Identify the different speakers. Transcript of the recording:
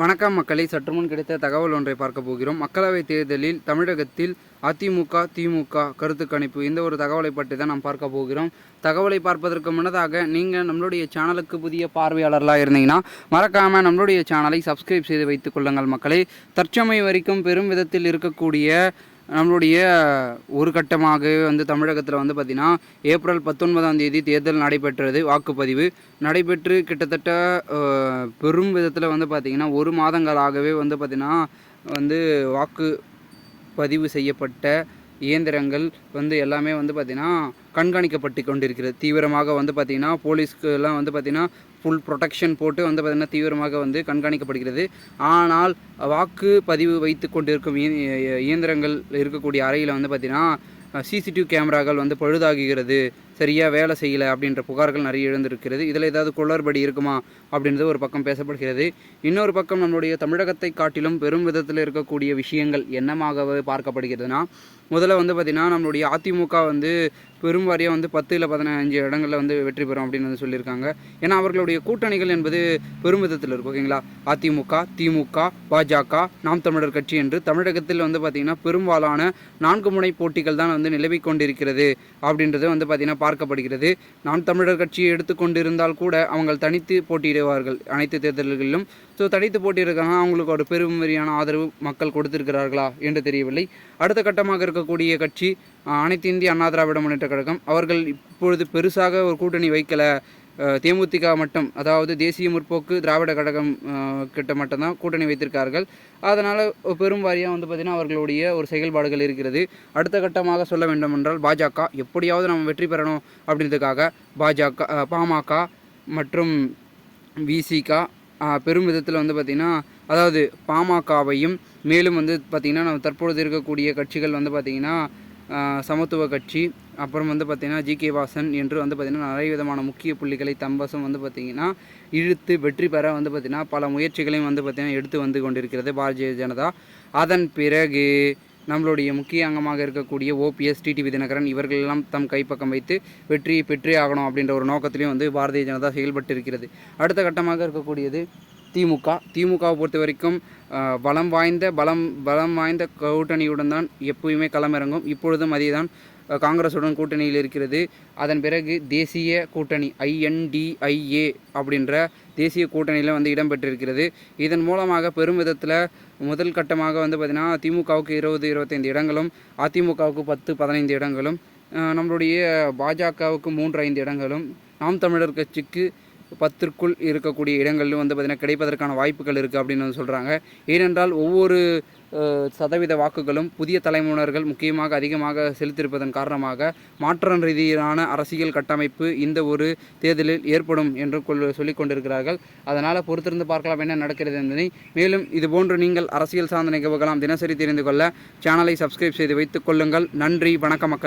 Speaker 1: வணக்கம் மக்களை. சற்றுமுன் கிடைத்த தகவல் ஒன்றை பார்க்க போகிறோம். மக்களவைத் தேர்தலில் தமிழகத்தில் அதிமுக திமுக கருத்து கணிப்பு இந்த ஒரு தகவலை பற்றி தான் நாம் பார்க்க போகிறோம். தகவலை பார்ப்பதற்கு முன்னதாக நீங்கள் நம்மளுடைய சேனலுக்கு புதிய பார்வையாளர்களாக இருந்தீங்கன்னா மறக்காமல் நம்மளுடைய சேனலை சப்ஸ்கிரைப் செய்து வைத்துக் கொள்ளுங்கள் மக்களை. தற்சமயம் வரைக்கும் பெரும் விதத்தில் இருக்கக்கூடிய நம்மளுடைய ஒரு கட்டமாகவே வந்து தமிழகத்தில் வந்து பார்த்திங்கன்னா ஏப்ரல் பத்தொன்பதாம் தேதி தேர்தல் நடைபெற்றது வாக்குப்பதிவு. நடைபெற்று கிட்டத்தட்ட பெரும் விதத்தில் வந்து பார்த்திங்கன்னா ஒரு மாதங்களாகவே வந்து பார்த்திங்கன்னா வந்து வாக்கு பதிவு செய்யப்பட்ட இயந்திரங்கள் வந்து எல்லாமே வந்து பார்த்திங்கன்னா கண்காணிக்கப்பட்டு கொண்டிருக்கிறது. தீவிரமாக வந்து பார்த்திங்கன்னா போலீஸ்க்குலாம் வந்து பார்த்திங்கன்னா ஃபுல் ப்ரொடெக்ஷன் போட்டு வந்து பார்த்திங்கன்னா தீவிரமாக வந்து கண்காணிக்கப்படுகிறது. ஆனால் வாக்கு பதிவு வைத்து கொண்டிருக்கும் இயந்திரங்கள் இருக்கக்கூடிய அறையில் வந்து பார்த்திங்கன்னா சிசிடிவி கேமராக்கள் வந்து பழுதாகுகிறது. சரியாக வேலை செய்யலை அப்படின்ற புகார்கள் நிறைய எழுந்திருக்கிறது. இதில் ஏதாவது குளறுபடி இருக்குமா அப்படின்றது ஒரு பக்கம் பேசப்படுகிறது. இன்னொரு பக்கம் நம்மளுடைய தமிழகத்தை காட்டிலும் பெரும் விதத்தில் இருக்கக்கூடிய விஷயங்கள் என்னமாகவே பார்க்கப்படுகிறதுனா முதல்ல வந்து பார்த்திங்கன்னா நம்மளுடைய அதிமுக வந்து பெரும் வாரியாக வந்து பத்து இல்லை பதினஞ்சு இடங்களில் வந்து வெற்றி பெறும் அப்படின்னு வந்து சொல்லியிருக்காங்க. ஏன்னா அவர்களுடைய கூட்டணிகள் என்பது பெரும் விதத்தில் இருக்கும் ஓகேங்களா? அதிமுக திமுக பாஜக நாம் தமிழர் கட்சி என்று தமிழகத்தில் வந்து பார்த்திங்கன்னா பெரும்பாலான நான்கு முனை போட்டிகள் தான் வந்து நிலவிக் கொண்டிருக்கிறது அப்படின்றது வந்து பார்த்திங்கன்னா பார்க்கப்படுகிறது. நாம் தமிழர் கட்சியை எடுத்துக்கொண்டிருந்தால் கூட அவங்கள் தனித்து போட்டியிடுவார்கள் அனைத்து தேர்தல்களிலும். ஸோ தனித்து போட்டியிருக்காங்க அவங்களுக்கு ஒரு பெருமரியான ஆதரவு மக்கள் கொடுத்திருக்கிறார்களா என்று தெரியவில்லை. அடுத்த கட்டமாக இருக்கக்கூடிய கட்சி அனைத்து இந்திய அண்ணா திராவிட முன்னேற்ற கழகம். அவர்கள் இப்பொழுது பெருசாக ஒரு கூட்டணி வைக்கலை. தேமுதிக மட்டும் அதாவது தேசிய முற்போக்கு திராவிட கழகம் கிட்ட மட்டும்தான் கூட்டணி வைத்திருக்கார்கள். அதனால் பெரும் வாரியாக வந்து பார்த்திங்கன்னா அவர்களுடைய ஒரு செயல்பாடுகள் இருக்கிறது. அடுத்த கட்டமாக சொல்ல வேண்டுமென்றால் பாஜக எப்படியாவது நம்ம வெற்றி பெறணும் அப்படின்றதுக்காக பாஜக பாமக மற்றும் விசிக பெரும் விதத்தில் வந்து பார்த்திங்கன்னா அதாவது பாமகவையும் மேலும் வந்து பார்த்திங்கன்னா நம்ம தற்பொழுது இருக்கக்கூடிய கட்சிகள் வந்து பார்த்திங்கன்னா சமத்துவ கட்சி அப்புறம் வந்து பார்த்திங்கன்னா ஜி கே வாசன் என்று வந்து பார்த்திங்கன்னா நிறைய விதமான முக்கிய புள்ளிகளை தம்பசம் வந்து பார்த்திங்கன்னா இழுத்து வெற்றி பெற வந்து பார்த்திங்கன்னா பல முயற்சிகளையும் வந்து பார்த்திங்கன்னா எடுத்து வந்து கொண்டிருக்கிறது பாரதிய ஜனதா. அதன் பிறகு நம்மளுடைய முக்கிய அங்கமாக இருக்கக்கூடிய ஓபிஎஸ் டிடிவி தினகரன் இவர்களெல்லாம் தம் கைப்பக்கம் வைத்து வெற்றியை பெற்றே ஆகணும் அப்படின்ற ஒரு நோக்கத்திலையும் வந்து பாரதிய ஜனதா செயல்பட்டு இருக்கிறது அடுத்த கட்டமாக இருக்கக்கூடியது திமுக. திமுகவை பொறுத்த வரைக்கும் பலம் வாய்ந்த பலம் பலம் வாய்ந்த கூட்டணியுடன் தான் எப்பயுமே களமிறங்கும். இப்பொழுதும் அதே தான் காங்கிரஸுடன் கூட்டணியில் இருக்கிறது. அதன் பிறகு தேசிய கூட்டணி ஐஎன்டிஐஏ அப்படின்ற தேசிய கூட்டணியில் வந்து இடம்பெற்றிருக்கிறது. இதன் மூலமாக பெரும் விதத்தில் முதல் கட்டமாக வந்து பார்த்திங்கன்னா திமுகவுக்கு இருபது இருபத்தைந்து இடங்களும் அதிமுகவுக்கு பத்து பதினைந்து இடங்களும் நம்மளுடைய பாஜகவுக்கு மூன்று ஐந்து இடங்களும் நாம் தமிழர் கட்சிக்கு பத்திற்குள் இருக்கக்கூடிய இடங்களிலும் வந்து பார்த்திங்கன்னா கிடைப்பதற்கான வாய்ப்புகள் இருக்குது அப்படின்னு வந்து சொல்கிறாங்க ஏனென்றால் ஒவ்வொரு சதவீத வாக்குகளும் புதிய தலைமுறையினர்கள் முக்கியமாக அதிகமாக செலுத்தியிருப்பதன் காரணமாக மாற்றம் ரீதியிலான அரசியல் கட்டமைப்பு இந்த ஒரு தேர்தலில் ஏற்படும் என்று கொள் சொல்லிக் கொண்டிருக்கிறார்கள். அதனால் பொறுத்திருந்து பார்க்கலாம் என்ன நடக்கிறது என்பதை. மேலும் இதுபோன்று நீங்கள் அரசியல் சார்ந்த நிகழ்வுகளாம் தினசரி தெரிந்து கொள்ள சேனலை சப்ஸ்கிரைப் செய்து வைத்துக் கொள்ளுங்கள். நன்றி வணக்க மக்கள்.